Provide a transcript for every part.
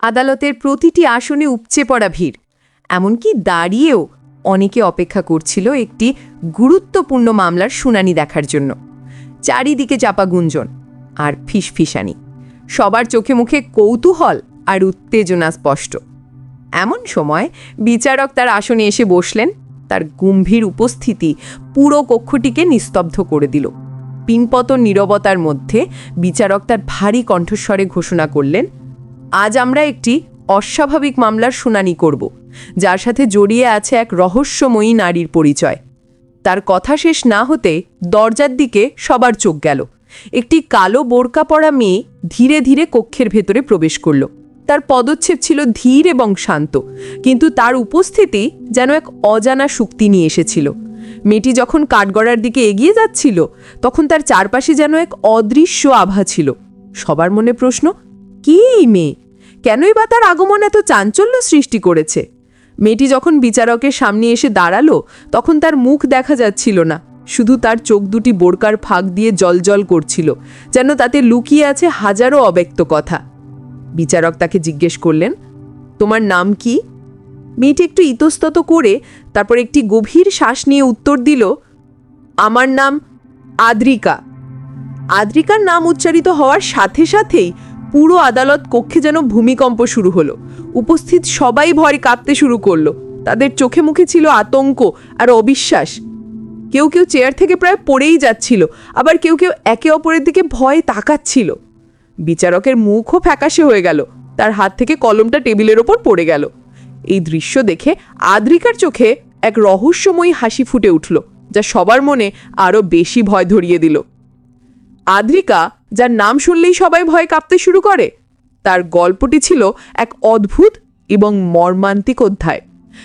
আদালতের প্রতিটি আসনে উপচে পড়া ভিড়। এমনকি দাঁড়িয়েও অনেকে অপেক্ষা করছিল একটি গুরুত্বপূর্ণ মামলার শুনানি দেখার জন্য। চারিদিকে চাপা গুঞ্জন আর ফিসফিসানি। সবার চোখে মুখে কৌতূহল আর উত্তেজনা স্পষ্ট। এমন সময় বিচারক তার আসনে এসে বসলেন। তার গম্ভীর উপস্থিতি পুরো কক্ষটিকে নিস্তব্ধ করে দিল। পিনপত নীরবতার মধ্যে বিচারক তার ভারী কণ্ঠস্বরে ঘোষণা করলেন আজ আমরা একটি অস্বাভাবিক মামলার শুনানি করব, যার সাথে জড়িয়ে আছে এক রহস্যময়ী নারীর পরিচয়। তার কথা শেষ না হতে দরজার দিকে সবার চোখ গেল। একটি কালো বোরকা পরা মেয়ে ধীরে ধীরে কক্ষের ভেতরে প্রবেশ করল। তার পদচ্ছেদ ছিল ধীর এবং শান্ত, কিন্তু তার উপস্থিতি যেন এক অজানা শক্তি নিয়ে এসেছিল। মেয়েটি যখন কাঠগড়ার দিকে এগিয়ে যাচ্ছিল, তখন তার চারপাশে যেন এক অদৃশ্য আভা ছিল। সবার মনে প্রশ্ন কি এই মেয়ে? কেনই বা তার আগমন এত চাঞ্চল্য সৃষ্টি করেছে? মেয়েটি যখন বিচারকের সামনে এসে দাঁড়াল, তখন তার মুখ দেখা যাচ্ছিল না। শুধু তার চোখ দুটি বোরকার ফাঁক দিয়ে জলজল করছিল, যেন তাতে লুকিয়ে আছে হাজারো অব্যক্ত কথা। বিচারক তাকে জিজ্ঞেস করলেন, তোমার নাম কি? মেয়েটি একটু ইতস্তত করে তারপর একটি গভীর শ্বাস নিয়ে উত্তর দিল, আমার নাম আদ্রিকা। আদ্রিকার নাম উচ্চারিত হওয়ার সাথে সাথেই পুরো আদালত কক্ষে যেন ভূমিকম্প শুরু হলো। উপস্থিত সবাই ভয় কাঁপতে শুরু করল। তাদের চোখে মুখে ছিল আতঙ্ক আর অবিশ্বাস। কেউ কেউ চেয়ার থেকে প্রায় পড়েই যাচ্ছিল, আবার কেউ কেউ একে অপরের দিকে ভয়ে তাকাচ্ছিল। বিচারকের মুখও ফ্যাকাশে হয়ে গেল, তার হাত থেকে কলমটা টেবিলের ওপর পড়ে গেল। এই দৃশ্য দেখে আদ্রিকার চোখে এক রহস্যময়ী হাসি ফুটে উঠল, যা সবার মনে আরও বেশি ভয় ধরিয়ে দিল। আদ্রিকা যার নাম শুনলেই সবাই ভয় কাঁপতে শুরু করে। তার গল্পটি ছিল এক অদ্ভুত এবং মর্মান্তিক অধ্যায়।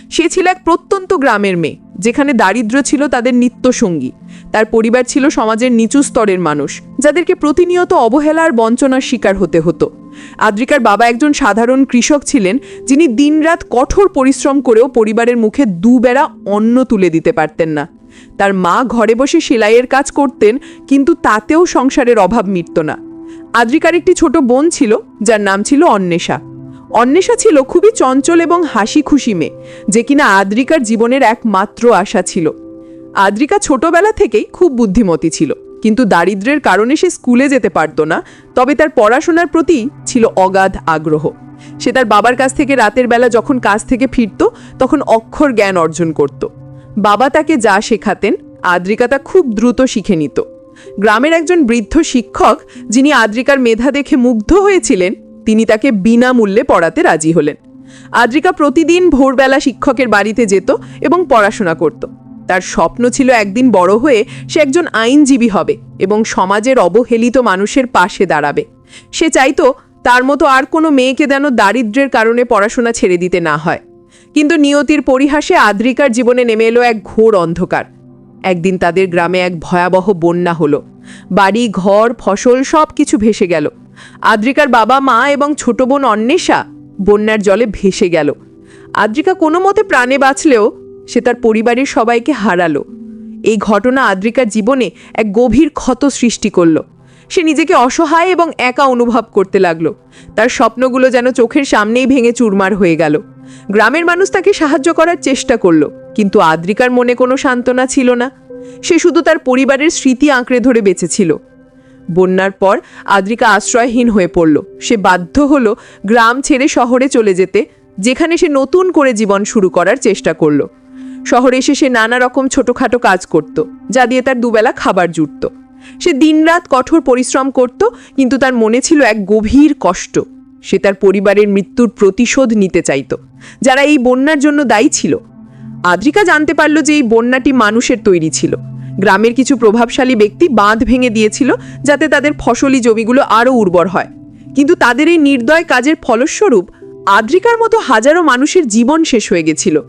সে ছিল এক প্রত্যন্ত গ্রামের মেয়ে, যেখানে দারিদ্র্য ছিল তাদের নিত্যসঙ্গী। তার পরিবার ছিল সমাজের নিচু স্তরের মানুষ, যাদেরকে প্রতিনিয়ত অবহেলার বঞ্চনার শিকার হতে হতো। আদ্রিকার বাবা একজন সাধারণ কৃষক ছিলেন, যিনি দিনরাত কঠোর পরিশ্রম করেও পরিবারের মুখে দুবেলা অন্ন তুলে দিতে পারতেন না। তার মা ঘরে বসে সেলাইয়ের কাজ করতেন, কিন্তু তাতেও সংসারের অভাব মিটত না। আদ্রিকার একটি ছোট বোন ছিল, যার নাম ছিল অন্বেষা। অন্বেষা ছিল খুবই চঞ্চল এবং হাসি খুশি মেয়ে, যে কিনা আদ্রিকার জীবনের একমাত্র আশা ছিল। আদ্রিকা ছোটবেলা থেকেই খুব বুদ্ধিমতী ছিল, কিন্তু দারিদ্র্যের কারণে সে স্কুলে যেতে পারত না, তবে তার পড়াশোনার প্রতি ছিল অগাধ আগ্রহ। সে তার বাবার কাছ থেকে রাতের বেলা যখন কাজ থেকে ফিরত, তখন অক্ষর জ্ঞান অর্জন করত। বাবা তাকে যা শেখাতেন, আদ্রিকা তা খুব দ্রুত শিখে নিত। গ্রামের একজন বৃদ্ধ শিক্ষক, যিনি আদ্রিকার মেধা দেখে মুগ্ধ হয়েছিলেন, তিনি তাকে বিনামূল্যে পড়াতে রাজি হলেন। আদ্রিকা প্রতিদিন ভোরবেলা শিক্ষকের বাড়িতে যেত এবং পড়াশোনা করত। তার স্বপ্ন ছিল একদিন বড় হয়ে সে একজন আইনজীবী হবে এবং সমাজের অবহেলিত মানুষের পাশে দাঁড়াবে। সে চাইতো তার মতো আর কোনো মেয়েকে যেন দারিদ্র্যের কারণে পড়াশোনা ছেড়ে দিতে না হয়। কিন্তু নিয়তির পরিহাসে আদ্রিকার জীবনে নেমে এলো এক ঘোর অন্ধকার। একদিন তাদের গ্রামে এক ভয়াবহ বন্যা হলো। বাড়ি, ঘর, ফসল সব কিছু ভেসে গেল। আদ্রিকার বাবা, মা এবং ছোট বোন অন্বেষা বন্যার জলে ভেসে গেল। আদ্রিকা কোনো মতে প্রাণে বাঁচলেও সে তার পরিবারের সবাইকে হারালো। এই ঘটনা আদ্রিকার জীবনে এক গভীর ক্ষত সৃষ্টি করল। সে নিজেকে অসহায় এবং একা অনুভব করতে লাগল। তার স্বপ্নগুলো যেন চোখের সামনেই ভেঙে চুরমার হয়ে গেল। গ্রামের মানুষ তাকে সাহায্য করার চেষ্টা করল, কিন্তু আদ্রিকার মনে কোনো সান্ত্বনা ছিল না। সে শুধু তার পরিবারের স্মৃতি আঁকড়ে ধরে বেঁচেছিল। বন্যার পর আদ্রিকা আশ্রয়হীন হয়ে পড়ল। সে বাধ্য হলো গ্রাম ছেড়ে শহরে চলে যেতে, যেখানে সে নতুন করে জীবন শুরু করার চেষ্টা করল। শহরে এসে সে নানা রকম ছোটোখাটো কাজ করত, যা দিয়ে তার দুবেলা খাবার জুটত। সে দিনরাত কঠোর পরিশ্রম করত, কিন্তু তার মনে ছিল এক গভীর কষ্ট। সে তার পরিবারের মৃত্যুর প্রতিশোধ নিতে চাইত। যারা এই বন্যার জন্য দায়ী ছিল। আদ্রিকা জানতে পারল যে এই বন্যাটি মানুষের তৈরি ছিল। গ্রামের কিছু প্রভাবশালী ব্যক্তি বাঁধ ভেঙে দিয়েছিল, যাতে তাদের ফসলি জমিগুলো আরও উর্বর হয়। কিন্তু তাদের এই নির্দয় কাজের ফলস্বরূপ আদ্রিকার মতো হাজারো মানুষের জীবন শেষ হয়ে গেছিল।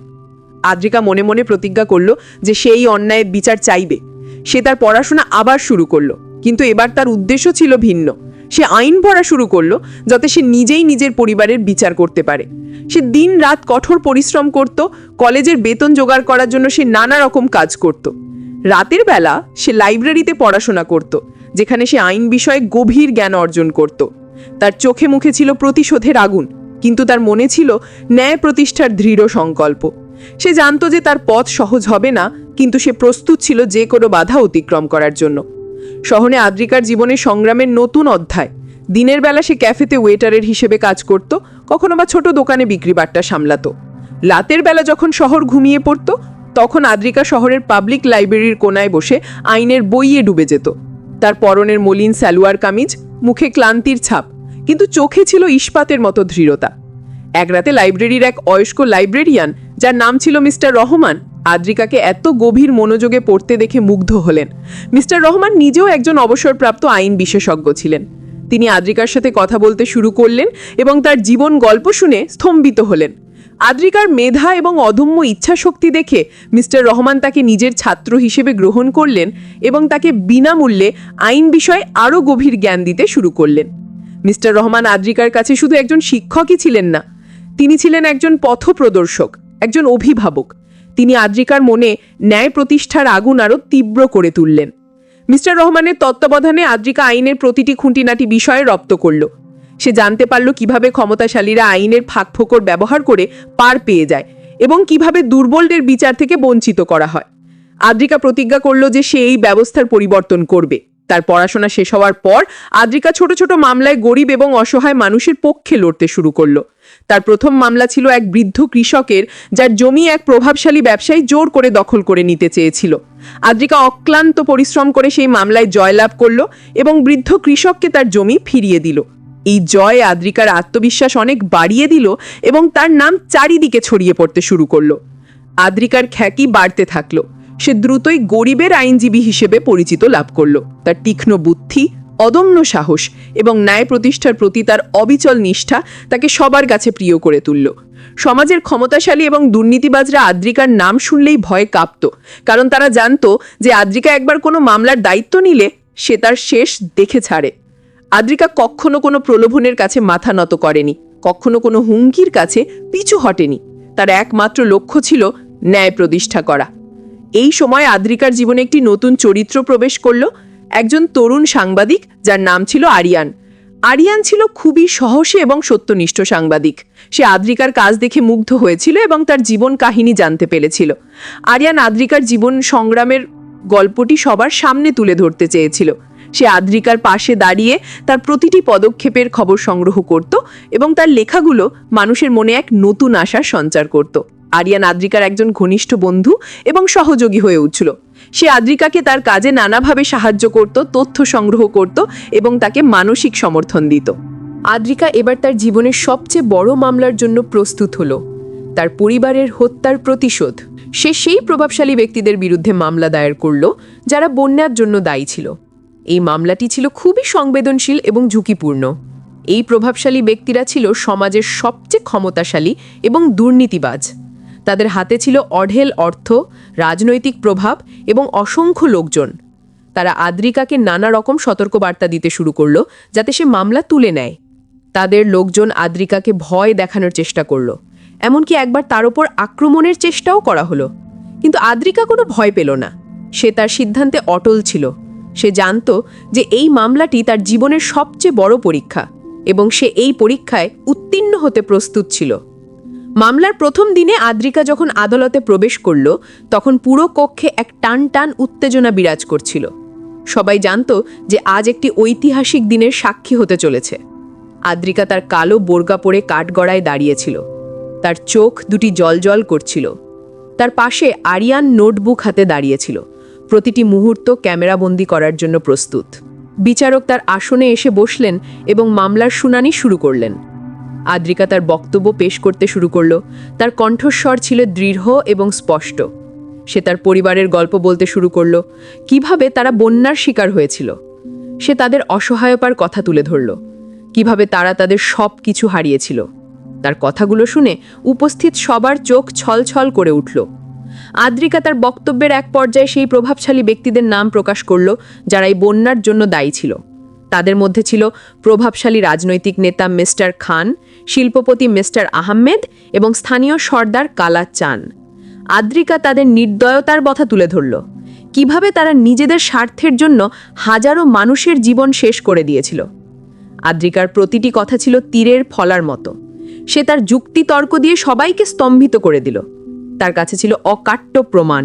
আদ্রিকা মনে মনে প্রতিজ্ঞা করল যে সেই অন্যায়ের বিচার চাইবে। সে তার পড়াশোনা আবার শুরু করল। কিন্তু এবার তার উদ্দেশ্য ছিল ভিন্ন। সে আইন পড়া শুরু করল, যাতে সে নিজেই নিজের পরিবারের বিচার করতে পারে। সে দিন রাত কঠোর পরিশ্রম করত, কলেজের বেতন জোগাড় করার জন্য সে নানা রকম কাজ করত। রাতের বেলা সে লাইব্রেরিতে পড়াশোনা করত, যেখানে সে আইন বিষয়ে গভীর জ্ঞান অর্জন করত। তার চোখে মুখে ছিল প্রতিশোধের আগুন, কিন্তু তার মনে ছিল ন্যায় প্রতিষ্ঠার দৃঢ় সংকল্প। সে জানতো যে তার পথ সহজ হবে না কিন্তু সে প্রস্তুত ছিল যে কোনো বাধা অতিক্রম করার জন্য। শহরে আদ্রিকার জীবনে সংগ্রামের নতুন অধ্যায়। দিনের বেলা সে ক্যাফেতে ওয়েটারের হিসেবে কাজ করত, কখনো বা ছোট দোকানে বিক্রি বাট্টা সামলাতো। রাতের বেলা যখন শহর ঘুমিয়ে পড়ত, তখন আদ্রিকা শহরের পাবলিক লাইব্রেরির কোনায় বসে আইনের বইয়ে ডুবে যেত। তার পরনের মলিন সালোয়ার কামিজ, মুখে ক্লান্তির ছাপ, কিন্তু চোখে ছিল ইস্পাতের মতো দৃঢ়তা এক রাতে লাইব্রেরির এক অয়স্ক লাইব্রেরিয়ান, যার নাম ছিল মিস্টার রহমান আদ্রিকাকে এত গভীর মনোযোগে পড়তে দেখে মুগ্ধ হলেন। মিস্টার রহমান নিজেও একজন অবসরপ্রাপ্ত আইন বিশেষজ্ঞ ছিলেন। তিনি আদ্রিকার সাথে কথা বলতে শুরু করলেন এবং তার জীবন গল্প শুনে স্তম্ভিত হলেন। আদ্রিকার মেধা এবং অদম্য ইচ্ছাশক্তি দেখে মিস্টার রহমান তাকে নিজের ছাত্র হিসেবে গ্রহণ করলেন এবং তাকে বিনামূল্যে আইন বিষয়ে আরও গভীর জ্ঞান দিতে শুরু করলেন। মিস্টার রহমান আদ্রিকার কাছে শুধু একজন শিক্ষকই ছিলেন না, তিনি ছিলেন একজন পথপ্রদর্শক, একজন অভিভাবক। তিনি আদ্রিকার মনে ন্যায় প্রতিষ্ঠার আগুন আরও তীব্র করে তুললেন। মিস্টার রহমানের তত্ত্বাবধানে আদ্রিকা আইনের প্রতিটি খুঁটিনাটি বিষয়ে রপ্ত করল। সে জানতে পারল কীভাবে ক্ষমতাশালীরা আইনের ফাঁকফোকর ব্যবহার করে পার পেয়ে যায় এবং কীভাবে দুর্বলদের বিচার থেকে বঞ্চিত করা হয়। আদ্রিকা প্রতিজ্ঞা করল যে সে এই ব্যবস্থার পরিবর্তন করবে। তার পড়াশোনা শেষ হওয়ার পর আদ্রিকা ছোট ছোট মামলায় গরিব এবং অসহায় মানুষের পক্ষে লড়তে শুরু করল। তার প্রথম মামলা ছিল এক বৃদ্ধ কৃষকের, যার জমি এক প্রভাবশালী ব্যবসায়ী জোর করে দখল করে নিতে চেয়েছিল। আদ্রিকা অক্লান্ত পরিশ্রম করে সেই মামলায় জয়লাভ করল এবং বৃদ্ধ কৃষককে তার জমি ফিরিয়ে দিল। এই জয় আদ্রিকার আত্মবিশ্বাস অনেক বাড়িয়ে দিল এবং তার নাম চারিদিকে ছড়িয়ে পড়তে শুরু করল। আদ্রিকার খ্যাতি বাড়তে থাকল। সে দ্রুতই গরিবের আইনজীবী হিসেবে পরিচিত লাভ করল। তার তীক্ষ্ণ বুদ্ধি অদম্য সাহস এবং ন্যায় প্রতিষ্ঠার প্রতি তার অবিচল নিষ্ঠা তাকে সবার কাছে প্রিয় করে তুলল। সমাজের ক্ষমতাশালী এবং দুর্নীতিবাজরা আদ্রিকার নাম শুনলেই ভয় কাঁপত, কারণ তারা জানতো যে আদ্রিকা একবার কোনো মামলার দায়িত্ব নিলে সে তার শেষ দেখে ছাড়ে। আদ্রিকা কখনো কোনো প্রলোভনের কাছে মাথা নত করেনি, কখনো কোনো হুমকির কাছে পিছু হটেনি। তার একমাত্র লক্ষ্য ছিল ন্যায় প্রতিষ্ঠা করা। এই সময় আদ্রিকার জীবনে একটি নতুন চরিত্র প্রবেশ করল একজন তরুণ সাংবাদিক যার নাম ছিল আরিয়ান। আরিয়ান ছিল খুবই সাহসী এবং সত্যনিষ্ঠ সাংবাদিক। সে আদ্রিকার কাজ দেখে মুগ্ধ হয়েছিল এবং তার জীবন কাহিনী জানতে পেরেছিল। আরিয়ান আদ্রিকার জীবন সংগ্রামের গল্পটি সবার সামনে তুলে ধরতে চেয়েছিল। সে আদ্রিকার পাশে দাঁড়িয়ে তার প্রতিটি পদক্ষেপের খবর সংগ্রহ করত এবং তার লেখাগুলো মানুষের মনে এক নতুন আশার সঞ্চার করত। আরিয়ান আদ্রিকার একজন ঘনিষ্ঠ বন্ধু এবং সহযোগী হয়ে উঠছিল সে আদ্রিকাকে তার কাজে নানাভাবে সাহায্য করত, তথ্য সংগ্রহ করত এবং তাকে মানসিক সমর্থন দিত। আদ্রিকা এবার তার জীবনের সবচেয়ে বড় মামলার জন্য প্রস্তুত হলো। তার পরিবারের হত্যার প্রতিশোধ। সে সেই প্রভাবশালী ব্যক্তিদের বিরুদ্ধে মামলা দায়ের করল, যারা বন্যার জন্য দায়ী ছিল। এই মামলাটি ছিল খুবই সংবেদনশীল এবং ঝুঁকিপূর্ণ। এই প্রভাবশালী ব্যক্তিরা ছিল সমাজের সবচেয়ে ক্ষমতাশালী এবং দুর্নীতিবাজ। তাদের হাতে ছিল অঢেল অর্থ, রাজনৈতিক প্রভাব এবং অসংখ্য লোকজন। তারা আদ্রিকাকে নানা রকম সতর্কবার্তা দিতে শুরু করল, যাতে সে মামলা তুলে নেয়। তাদের লোকজন আদ্রিকাকে ভয় দেখানোর চেষ্টা করল। এমনকি একবার তার ওপর আক্রমণের চেষ্টাও করা হলো। কিন্তু আদ্রিকা কোনো ভয় পেল না। সে তার সিদ্ধান্তে অটল ছিল। সে জানত যে এই মামলাটি তার জীবনের সবচেয়ে বড় পরীক্ষা এবং সে এই পরীক্ষায় উত্তীর্ণ হতে প্রস্তুত ছিল। মামলার প্রথম দিনে আদ্রিকা যখন আদালতে প্রবেশ করল, তখন পুরো কক্ষে এক টান টান উত্তেজনা বিরাজ করছিল। সবাই জানত যে আজ একটি ঐতিহাসিক দিনের সাক্ষী হতে চলেছে। আদ্রিকা তার কালো বোরগা পরে কাঠগড়ায় দাঁড়িয়েছিল। তার চোখ দুটি জলজল করছিল। তার পাশে আরিয়ান নোটবুক হাতে দাঁড়িয়েছিল। প্রতিটি মুহূর্ত ক্যামেরাবন্দি করার জন্য প্রস্তুত। বিচারক তার আসনে এসে বসলেন এবং মামলার শুনানি শুরু করলেন। আদ্রিকা তার বক্তব্য পেশ করতে শুরু করল। তার কণ্ঠস্বর ছিল দৃঢ় এবং স্পষ্ট। সে তার পরিবারের গল্প বলতে শুরু করল, কীভাবে তারা বন্যার শিকার হয়েছিল। সে তাদের অসহায়তার কথা তুলে ধরল, কীভাবে তারা তাদের সব কিছু হারিয়েছিল। তার কথাগুলো শুনে উপস্থিত সবার চোখ ছলছল করে উঠল। আদ্রিকা তার বক্তব্যের এক পর্যায়ে সেই প্রভাবশালী ব্যক্তিদের নাম প্রকাশ করল, যারা এই বন্যার জন্য দায়ী ছিল। তাদের মধ্যে ছিল প্রভাবশালী রাজনৈতিক নেতা মিস্টার খান, শিল্পপতি মিস্টার আহমেদ এবং স্থানীয় সর্দার কালা চান। আদ্রিকা তাদের নির্দয়তার কথা তুলে ধরল। কীভাবে তারা নিজেদের স্বার্থের জন্য হাজারো মানুষের জীবন শেষ করে দিয়েছিল। আদ্রিকার প্রতিটি কথা ছিল তীরের ফলার মতো। সে তার যুক্তি তর্ক দিয়ে সবাইকে স্তম্ভিত করে দিল। তার কাছে ছিল অকাট্য প্রমাণ।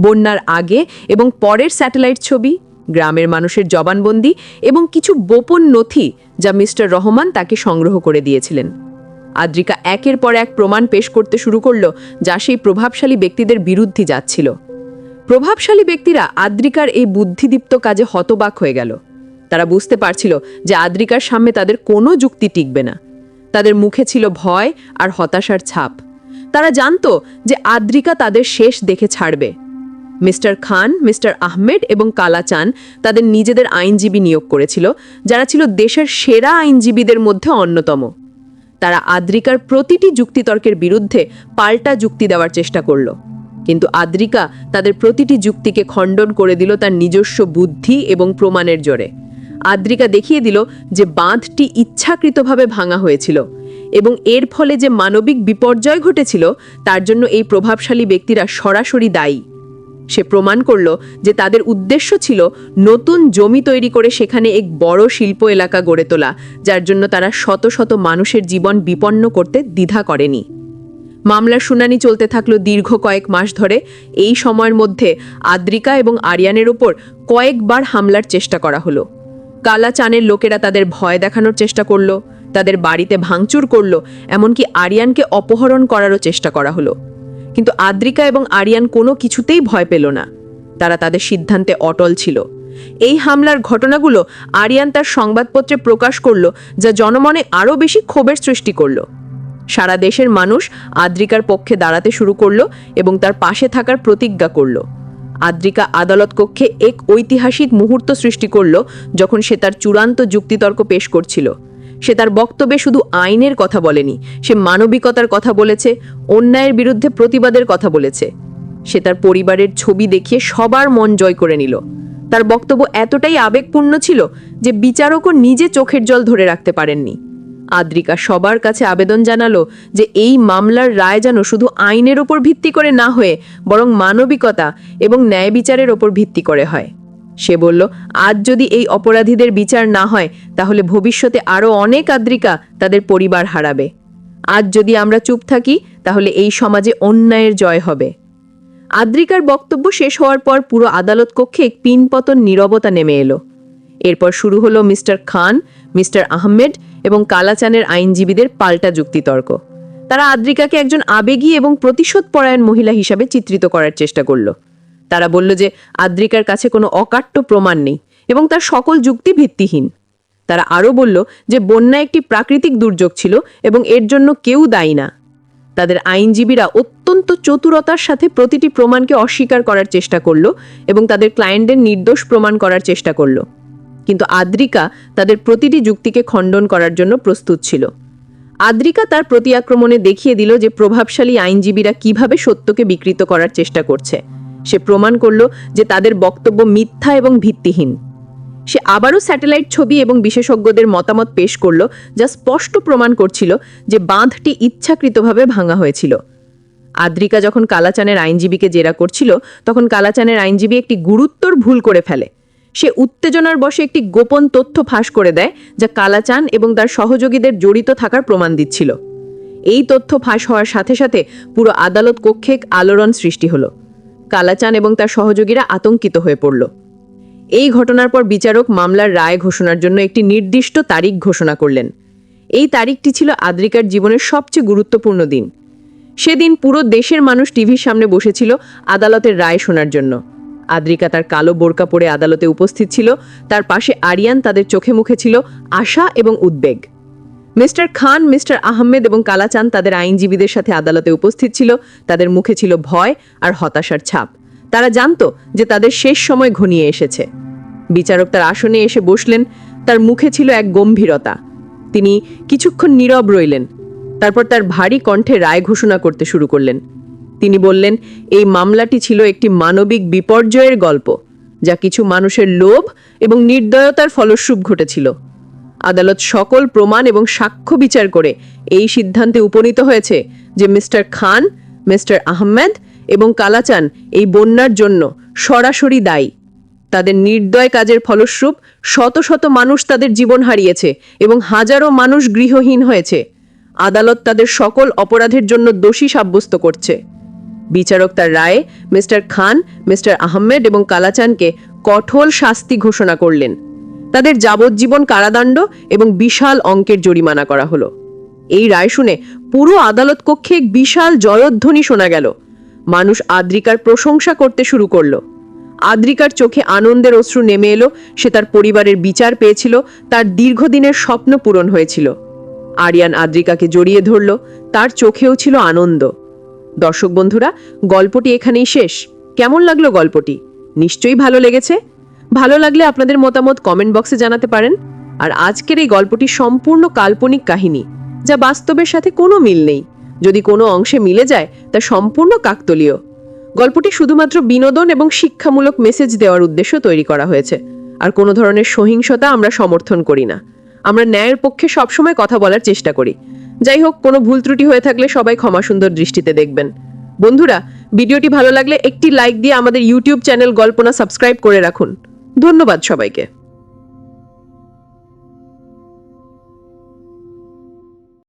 বন্যার আগে এবং পরের স্যাটেলাইট ছবি গ্রামের মানুষের জবানবন্দি এবং কিছু গোপন নথি যা মিস্টার রহমান তাকে সংগ্রহ করে দিয়েছিলেন। আদ্রিকা একের পর এক প্রমাণ পেশ করতে শুরু করল, যা সেই প্রভাবশালী ব্যক্তিদের বিরুদ্ধে যাচ্ছিল। প্রভাবশালী ব্যক্তিরা আদ্রিকার এই বুদ্ধিদীপ্ত কাজে হতবাক হয়ে গেল। তারা বুঝতে পারছিল যে আদ্রিকার সামনে তাদের কোনো যুক্তি টিকবে না। তাদের মুখে ছিল ভয় আর হতাশার ছাপ। তারা জানতো যে আদ্রিকা তাদের শেষ দেখে ছাড়বে। মিস্টার খান, মিস্টার আহমেদ এবং কালাচান তাদের নিজেদের আইনজীবী নিয়োগ করেছিল, যারা ছিল দেশের সেরা আইনজীবীদের মধ্যে অন্যতম। তারা আদ্রিকার প্রতিটি যুক্তিতর্কের বিরুদ্ধে পাল্টা যুক্তি দেওয়ার চেষ্টা করল। কিন্তু আদ্রিকা তাদের প্রতিটি যুক্তিকে খণ্ডন করে দিল তার নিজস্ব বুদ্ধি এবং প্রমাণের জোরে। আদ্রিকা দেখিয়ে দিল যে বাঁধটি ইচ্ছাকৃতভাবে ভাঙা হয়েছিল এবং এর ফলে যে মানবিক বিপর্যয় ঘটেছিল, তার জন্য এই প্রভাবশালী ব্যক্তিরা সরাসরি দায়ী। সে প্রমাণ করল যে তাদের উদ্দেশ্য ছিল নতুন জমি তৈরি করে সেখানে এক বড় শিল্প এলাকা গড়ে তোলা, যার জন্য তারা শত শত মানুষের জীবন বিপন্ন করতে দ্বিধা করেনি। মামলার শুনানি চলতে থাকল দীর্ঘ কয়েক মাস ধরে। এই সময়ের মধ্যে আদ্রিকা এবং আরিয়ানের ওপর কয়েকবার হামলার চেষ্টা করা হলো। কালা চানের লোকেরা তাদের ভয় দেখানোর চেষ্টা করল, তাদের বাড়িতে ভাঙচুর করল, এমনকি আরিয়ানকে অপহরণ করারও চেষ্টা করা হলো। কিন্তু আদ্রিকা এবং আরিয়ান কোনো কিছুতেই ভয় পেল না। তারা তাদের সিদ্ধান্তে অটল ছিল। এই হামলার ঘটনাগুলো আরিয়ান তার সংবাদপত্রে প্রকাশ করল, যা জনমনে আরও বেশি ক্ষোভের সৃষ্টি করল। সারা দেশের মানুষ আদ্রিকার পক্ষে দাঁড়াতে শুরু করল এবং তার পাশে থাকার প্রতিজ্ঞা করল। আদ্রিকা আদালত কক্ষে এক ঐতিহাসিক মুহূর্ত সৃষ্টি করল, যখন সে তার চূড়ান্ত যুক্তিতর্ক পেশ করছিল। সে তার বক্তব্যে শুধু আইনের কথা বলেনি, সে মানবিকতার কথা বলেছে, অন্যায়ের বিরুদ্ধে প্রতিবাদের কথা বলেছে। সে তার পরিবারের ছবি দেখিয়ে সবার মন জয় করে নিল। তার বক্তব্য এতটাই আবেগপূর্ণ ছিল যে বিচারকও নিজে চোখের জল ধরে রাখতে পারেননি। আদ্রিকা সবার কাছে আবেদন জানালো যে এই মামলার রায় যেন শুধু আইনের ওপর ভিত্তি করে না হয়ে, বরং মানবিকতা এবং ন্যায় বিচারের ওপর ভিত্তি করে হয়। সে বলল, আজ যদি এই অপরাধীদের বিচার না হয়, তাহলে ভবিষ্যতে আরও অনেক আদ্রিকা তাদের পরিবার হারাবে। আজ যদি আমরা চুপ থাকি, তাহলে এই সমাজে অন্যায়ের জয় হবে আদ্রিকার বক্তব্য শেষ হওয়ার পর পুরো আদালত কক্ষে এক পিনপতন নীরবতা নেমে এলো। এরপর শুরু হলো মিস্টার খান, মিস্টার আহমেদ এবং কালাচানের আইনজীবীদের পাল্টা যুক্তিতর্ক। তারা আদ্রিকাকে একজন আবেগী এবং প্রতিশোধ পরায়ণ মহিলা হিসাবে চিত্রিত করার চেষ্টা করল। তারা বলল যে আদ্রিকার কাছে কোনো অকাট্য প্রমাণ নেই এবং তার সকল যুক্তি ভিত্তিহীন। তারা আরও বলল যে বন্যা একটি প্রাকৃতিক দুর্যোগ ছিল এবং এর জন্য কেউ দায়ী না। তাদের আইনজীবীরা অত্যন্ত চতুরতার সাথে প্রতিটি প্রমাণকে অস্বীকার করার চেষ্টা করল এবং তাদের ক্লায়েন্টদের নির্দোষ প্রমাণ করার চেষ্টা করল। কিন্তু আদ্রিকা তাদের প্রতিটি যুক্তিকে খণ্ডন করার জন্য প্রস্তুত ছিল। আদ্রিকা তার প্রতি আক্রমণে দেখিয়ে দিল যে প্রভাবশালী আইনজীবীরা কীভাবে সত্যকে বিকৃত করার চেষ্টা করছে। সে প্রমাণ করল যে তাদের বক্তব্য মিথ্যা এবং ভিত্তিহীন। সে আবারও স্যাটেলাইট ছবি এবং বিশেষজ্ঞদের মতামত পেশ করল, যা স্পষ্ট প্রমাণ করছিল যে বাঁধটি ইচ্ছাকৃতভাবে ভাঙা হয়েছিল। আদ্রিকা যখন কালাচানের আইনজীবীকে জেরা করছিল, তখন কালাচানের আইনজীবী একটি গুরুত্বর ভুল করে ফেলে। সে উত্তেজনার বশে একটি গোপন তথ্য ফাঁস করে দেয়, যা কালাচান এবং তার সহযোগীদের জড়িত থাকার প্রমাণ দিচ্ছিল। এই তথ্য ফাঁস হওয়ার সাথে সাথে পুরো আদালত কক্ষে আলোড়ন সৃষ্টি হলো। কালাচান এবং তার সহযোগীরা আতঙ্কিত হয়ে পড়ল। এই ঘটনার পর বিচারক মামলার রায় ঘোষণার জন্য একটি নির্দিষ্ট তারিখ ঘোষণা করলেন। এই তারিখটি ছিল আদ্রিকার জীবনের সবচেয়ে গুরুত্বপূর্ণ দিন। সেদিন পুরো দেশের মানুষ টিভির সামনে বসেছিল আদালতের রায় শোনার জন্য। আদ্রিকা তার কালো বোরকা পরে আদালতে উপস্থিত ছিল। তার পাশে আরিয়ান তাদের চোখে মুখে ছিল আশা এবং উদ্বেগ। মিস্টার খান, মিস্টার আহমেদ এবং কালাচান তাদের আইনজীবীদের সাথে আদালতে উপস্থিত ছিল। তাদের মুখে ছিল ভয় আর হতাশার ছাপ। তারা জানতো যে তাদের শেষ সময় ঘনিয়ে এসেছে। বিচারক তার আসনে এসে বসলেন। তার মুখে ছিল এক গম্ভীরতা। তিনি কিছুক্ষণ নীরব রইলেন। তারপর তার ভারী কণ্ঠে রায় ঘোষণা করতে শুরু করলেন। তিনি বললেন, এই মামলাটি ছিল একটি মানবিক বিপর্যয়ের গল্প, যা কিছু মানুষের লোভ এবং নির্দয়তার ফলস্বরূপ ঘটেছিল। আদালত সকল প্রমাণ এবং সাক্ষ্য বিচার করে এই সিদ্ধান্তে উপনীত হয়েছে যে মিস্টার খান, মিস্টার আহমেদ এবং কালাচান এই বন্যার জন্য সরাসরি দায়ী। তাদের নির্দয় কাজের ফলস্বরূপ শত শত মানুষ তাদের জীবন হারিয়েছে এবং হাজারো মানুষ গৃহহীন হয়েছে। আদালত তাদের সকল অপরাধের জন্য দোষী সাব্যস্ত করছে। বিচারক তার রায়ে মিস্টার খান, মিস্টার আহমেদ এবং কালাচানকে কঠোর শাস্তি ঘোষণা করলেন। তাদের যাবজ্জীবন কারাদণ্ড এবং বিশাল অঙ্কের জরিমানা করা হলো। এই রায় শুনে পুরো আদালত কক্ষে বিশাল জয়ধ্বনি শোনা গেল। মানুষ আদ্রিকার প্রশংসা করতে শুরু করল। আদ্রিকার চোখে আনন্দের অশ্রু নেমে এলো, সে তার পরিবারের বিচার পেয়েছিল, তার দীর্ঘদিনের স্বপ্ন পূরণ হয়েছিল। আরিয়ান আদ্রিকাকে জড়িয়ে ধরল, তার চোখেও ছিল আনন্দ। দর্শক বন্ধুরা, গল্পটি এখানেই শেষ। কেমন লাগল গল্পটি? নিশ্চয়ই ভালো লেগেছে। ভালো লাগলে আপনাদের মতামত কমেন্ট বক্সে জানাতে পারেন। আর আজকের এই গল্পটি সম্পূর্ণ কাল্পনিক কাহিনী, যা বাস্তবের সাথে কোনো মিল নেই। যদি কোনো অংশে মিলে যায়, তা সম্পূর্ণ কাকতলীয়। গল্পটি শুধুমাত্র বিনোদন এবং শিক্ষামূলক মেসেজ দেওয়ার উদ্দেশ্য তৈরি করা হয়েছে। আর কোনো ধরনের সহিংসতা আমরা সমর্থন করি না। আমরা ন্যায়ের পক্ষে সবসময় কথা বলার চেষ্টা করি। যাই হোক, কোনো ভুল ত্রুটি হয়ে থাকলে সবাই ক্ষমা সুন্দর দৃষ্টিতে দেখবেন। বন্ধুরা, ভিডিওটি ভালো লাগলে একটি লাইক দিয়ে আমাদের ইউটিউব চ্যানেল গল্পনা সাবস্ক্রাইব করে রাখুন। ধন্যবাদ সবাইকে।